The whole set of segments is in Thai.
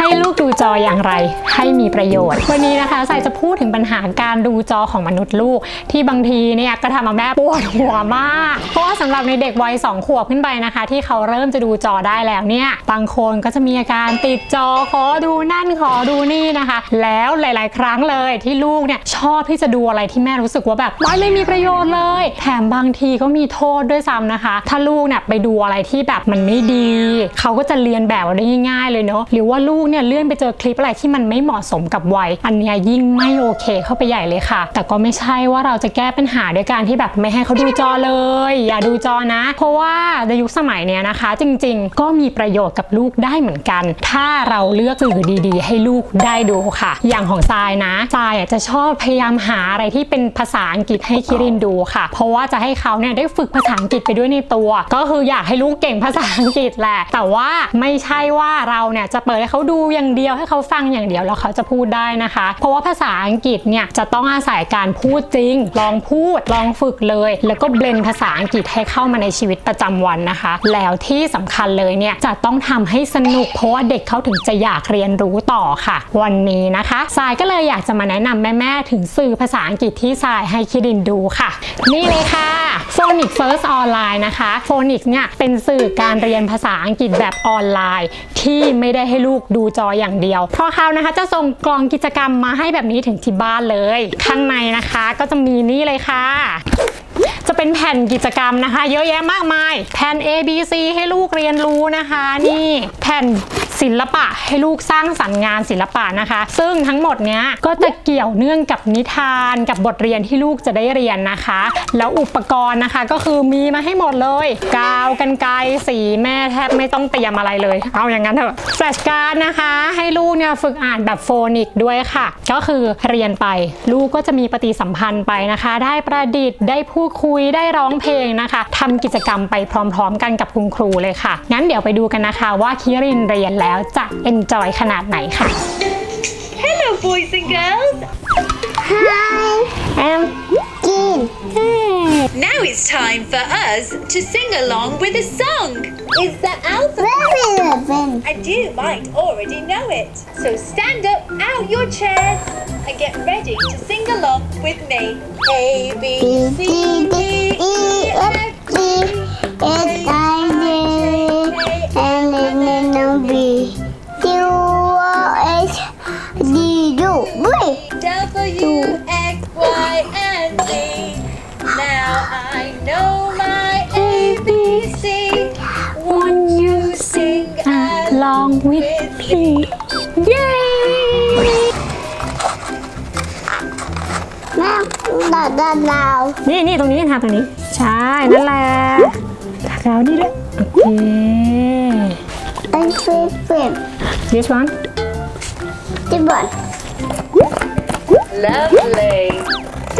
ให้ลูกดูจออย่างไร ให้มีประโยชน์ วันนี้นะคะสายจะพูดถึงปัญหาการดูจอของมนุษย์ลูก ที่บางทีเนี่ยก็ทำเอาแม่ปวดหัวมาก เพราะว่าสำหรับในเด็กวัย2ขวบขึ้นไปนะคะ ที่เขาเริ่มจะดูจอได้แล้วเนี่ยบางคนก็จะมีอาการติดจอขอดูนั่นขอดูนี่นะคะ แล้วหลาย ๆ ครั้งเลยที่ลูกเนี่ยชอบที่จะดูอะไรที่แม่รู้สึกว่าแบบไม่ไม่มีประโยชน์เลย แถมบางทีก็มีโทษด้วยซ้ำนะคะ ถ้าลูกเนี่ยไปดูอะไรที่แบบมันไม่ดี เขาก็จะเรียนแบบได้ง่าย ๆ เลยเนาะหรือว่าลูกเนี่ยเลื่อนไปเจอคลิปอะไรที่มันไม่เหมาะสมกับวัย อันเนี้ยยิ่งไม่โอเคเข้าไปใหญ่เลยค่ะ แต่ก็ไม่ใช่ว่าเราจะแก้ปัญหาด้วยการที่แบบไม่ให้เขาดูจอเลย อย่าดูจอนะ เพราะว่าในยุคสมัยเนี้ยนะคะ จริงๆ ก็มีประโยชน์กับลูกได้เหมือนกัน ถ้าเราเลือกสื่อดีๆ ให้ลูกได้ดูค่ะ อย่างของทรายนะทรายจะชอบพยายามหาอะไรที่เป็นภาษาอังกฤษให้คิรินดูค่ะ เพราะว่าจะให้เขาเนี่ยได้ฝึกภาษาอังกฤษไปด้วยในตัว ก็คืออยากให้ลูกเก่งภาษาอังกฤษแหละ แต่ว่าไม่ใช่ว่าเราเนี่ยจะเปิดให้เขาดูอย่างเดียวให้เขาฟังอย่างเดียวแล้วเขาจะพูดได้นะคะ เพราะว่าภาษาอังกฤษเนี่ยจะต้องอาศัยการพูดจริง ลองพูดลองฝึกเลย แล้วก็เบลนภาษาอังกฤษให้เข้ามาในชีวิตประจำวันนะคะ แล้วที่สำคัญเลยเนี่ยจะต้องทำให้สนุกเพราะว่าเด็กเขาถึงจะอยากเรียนรู้ต่อค่ะ วันนี้นะคะทรายก็เลยอยากจะมาแนะนำแม่ๆถึงสื่อภาษาอังกฤษที่ทรายให้คิดินดูค่ะ นี่เลยค่ะ Phonics First Online นะคะ Phonics เนี่ยเป็นสื่อการเรียนภาษาอังกฤษแบบออนไลน์ ที่ไม่ได้ให้ลูกดูจออย่างเดียวเพราะเขานะคะจะส่งกล่องกิจกรรมมาให้แบบนี้ถึงที่บ้านเลย ข้างในนะคะก็จะมีนี่เลยค่ะจะเป็นแผ่นกิจกรรมนะคะ เยอะแยะมากมาย แผ่น A B C ให้ลูกเรียนรู้นะคะ นี่แผ่น ศิลปะให้ลูกสร้างสรรค์งานศิลปะนะคะ ซึ่งทั้งหมดเนี้ยก็จะเกี่ยวเนื่องกับนิทานกับบทเรียนที่ลูกจะได้เรียนนะคะ แล้วอุปกรณ์นะคะก็คือมีมาให้หมดเลย กาวกันไกรสีแม่แทบไม่ต้องเตรียมอะไรเลย เอาอย่างนั้นเถอะแฟลชการ์ดนะคะ ให้ลูกเนี่ยฝึกอ่านแบบโฟนิกด้วยค่ะ ก็คือเรียนไป ลูกก็จะมีปฏิสัมพันธ์ไปนะคะ ได้ประดิษฐ์ได้พูดคุยได้ร้องเพลงนะคะทำกิจกรรมไปพร้อม ๆ กันกับคุณครูเลยค่ะ งั้นเดี๋ยวไปดูกันนะคะว่าคิรินเรียนแลจะเอนจอยขนาดไหนค่ะ Hello, boys and girls. Hi, แอม Jean. Now it's time for us to sing along with a song. It's the alphabet. Very loving. And you might already know it. So stand up out your chairs and get ready to sing along with me. A, B, B, C, C, D, D, E, E, F, F, G, G, H, I, know my ABC. Won't you sing along with me เย้ แม่ดาดาดาว นี่นี่ตรงนี้ทำตรงนี้ ใช่ นั่นแหละแล้วนี่ด้วยโอเค ไอ้ฟิปฟิป this one ที่บอล Lovely.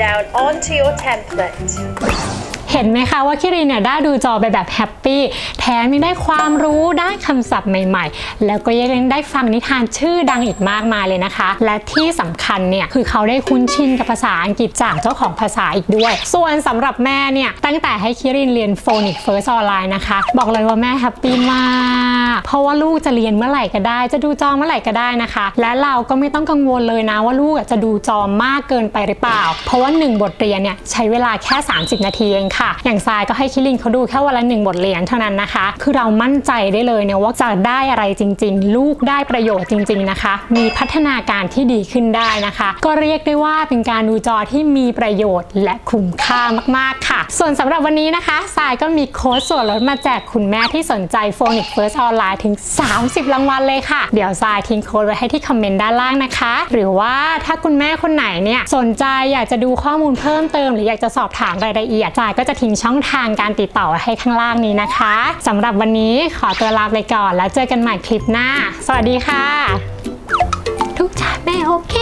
Down onto your template. เห็นไหมคะว่าคิรินเนี่ยได้ดูจอไปแบบแฮปปี้แถมยังได้ความรู้ได้คำศัพท์ใหม่ๆ แล้วก็ยังได้ฟังนิทานชื่อดังอีกมากมายเลยนะคะ และที่สำคัญเนี่ยคือเขาได้คุ้นชินกับภาษาอังกฤษจากเจ้าของภาษาอีกด้วย ส่วนสำหรับแม่เนี่ยตั้งแต่ให้คิรินเรียนโฟนิกเฟิร์สออนไลน์นะคะ บอกเลยว่าแม่แฮปปี้มาก เพราะว่าลูกจะเรียนเมื่อไหร่ก็ได้ จะดูจอเมื่อไหร่ก็ได้นะคะ และเราก็ไม่ต้องกังวลเลยนะว่าลูกจะดูจอมากเกินไปหรือเปล่า เพราะว่า 1 บทเรียนเนี่ยใช้เวลาแค่ 30 นาทีเองค่ะ อย่างทรายก็ให้คิรินเขาดูแค่วันละหนึ่งบทเรียนเท่านั้นนะคะ คือเรามั่นใจได้เลยเนี่ยว่าจะได้อะไรจริง ๆ ลูกได้ประโยชน์จริง ๆนะคะ มีพัฒนาการที่ดีขึ้นได้นะคะ ก็เรียกได้ว่าเป็นการดูจอที่มีประโยชน์ และคุ้มค่ามากๆค่ะ ส่วนสำหรับวันนี้นะคะทรายก็มีโค้ดส่วนลดมาแจกคุณแม่ที่สนใจ Phonic First Online ถึง 30 รางวัลเลยค่ะ เดี๋ยวทรายทิ้งโค้ดไว้ให้ที่คอมเมนต์ด้านล่างนะคะ หรือว่าถ้าคุณแม่คนไหนเนี่ยสนใจอยากจะดูข้อมูลเพิ่มเติม หรืออยากจะสอบถามรายละเอียดทรายก็จะทิ้งช่องทางการติดต่อให้ข้างล่างนี้นะคะสำหรับวันนี้ขอตัวลาไปก่อน แล้วเจอกันใหม่คลิปหน้า สวัสดีค่ะ ทุกชาติแม่โอเค